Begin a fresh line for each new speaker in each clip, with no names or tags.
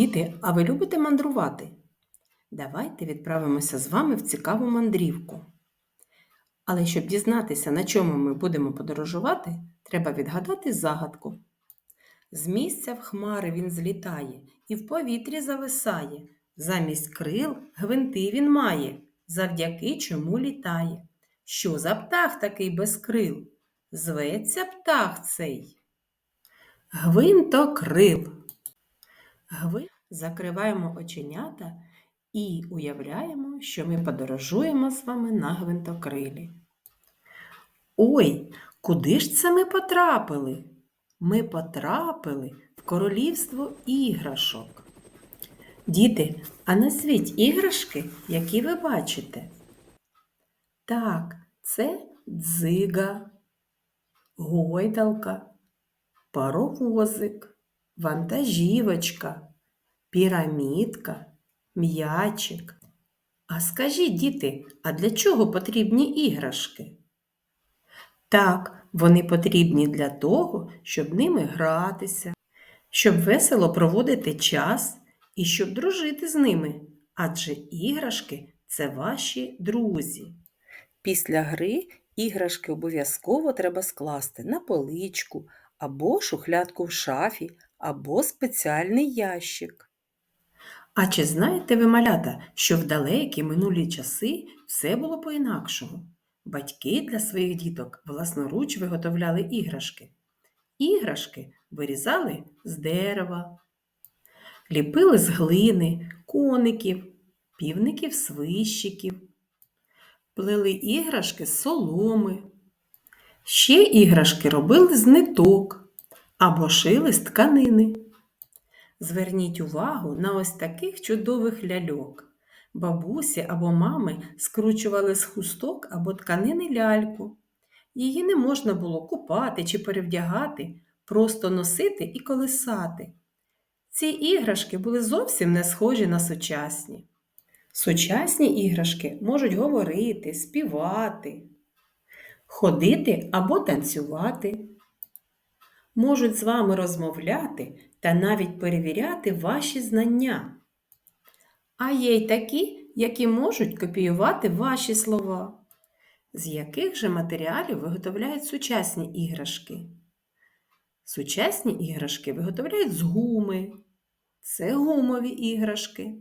Діти, а ви любите мандрувати? Давайте відправимося з вами в цікаву мандрівку. Але щоб дізнатися, на чому ми будемо подорожувати, треба відгадати загадку. З місця в хмари він злітає і в повітрі зависає. Замість крил гвинти він має, завдяки чому літає. Що за птах такий без крил? Зветься птах цей. Гвинтокрил. Гви закриваємо оченята і уявляємо, що ми подорожуємо з вами на гвинтокрилі. Ой, куди ж це ми потрапили? Ми потрапили в королівство іграшок. Діти, а назвіть іграшки, які ви бачите. Так, це дзига, гойдалка, паровозик, вантажівочка, пірамідка, м'ячик. А скажіть, діти, а для чого потрібні іграшки? Так, вони потрібні для того, щоб ними гратися, щоб весело проводити час і щоб дружити з ними, адже іграшки це ваші друзі. Після гри іграшки обов'язково треба скласти на поличку або шухлядку в шафі, або спеціальний ящик. А чи знаєте ви, малята, що в далекі минулі часи все було по-інакшому? Батьки для своїх діток власноруч виготовляли іграшки. Іграшки вирізали з дерева, ліпили з глини, коників, півників свищиків, плели іграшки з соломи. Ще іграшки робили з ниток або шили з тканини. Зверніть увагу на ось таких чудових ляльок. Бабусі або мами скручували з хусток або тканини ляльку. Її не можна було купати чи перевдягати, просто носити і колисати. Ці іграшки були зовсім не схожі на сучасні. Сучасні іграшки можуть говорити, співати, ходити або танцювати, можуть з вами розмовляти та навіть перевіряти ваші знання. А є й такі, які можуть копіювати ваші слова. З яких же матеріалів виготовляють сучасні іграшки? Сучасні іграшки виготовляють з гуми. Це гумові іграшки.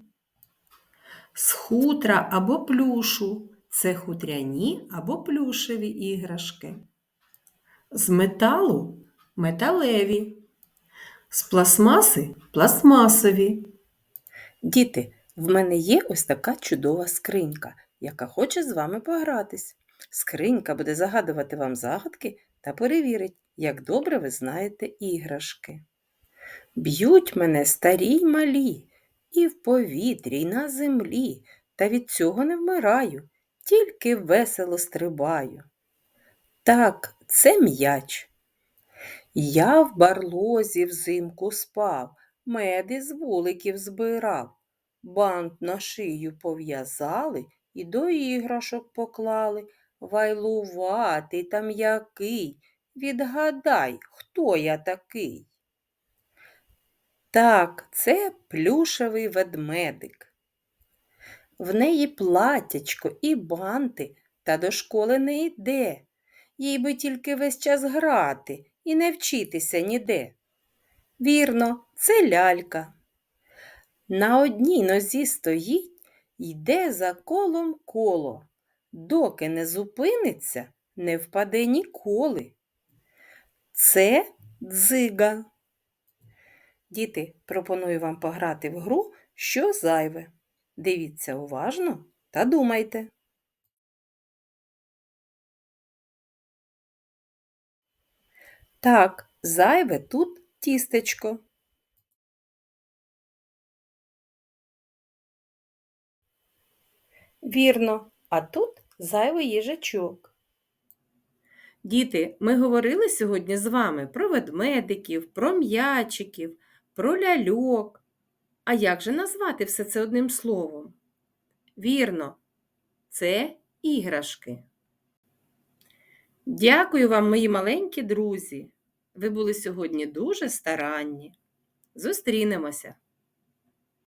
З хутра або плюшу це хутряні або плюшеві іграшки. З металу металеві. З пластмаси пластмасові. Діти, в мене є ось така чудова скринька, яка хоче з вами погратись. Скринька буде загадувати вам загадки та перевірить, як добре ви знаєте іграшки. Б'ють мене старі й малі, і в повітрі, й на землі, та від цього не вмираю, тільки весело стрибаю. Так, це м'яч. Я в барлозі взимку спав, мед із вуликів збирав, бант на шию пов'язали і до іграшок поклали. Вайлуватий та м'який. Відгадай, хто я такий? Так, це плюшевий ведмедик. В неї платячко і банти, та до школи не йде. Їй би тільки весь час грати і не вчитися ніде. Вірно, це лялька. На одній нозі стоїть, йде за колом коло. Доки не зупиниться, не впаде ніколи. Це дзига. Діти, пропоную вам пограти в гру, що зайве. Дивіться уважно та думайте. Так, зайве тут тістечко. Вірно, а тут зайвий їжачок. Діти, ми говорили сьогодні з вами про ведмедиків, про м'ячиків, про ляльок. А як же назвати все це одним словом? Вірно, це іграшки. Дякую вам, мої маленькі друзі. Ви були сьогодні дуже старанні. Зустрінемося!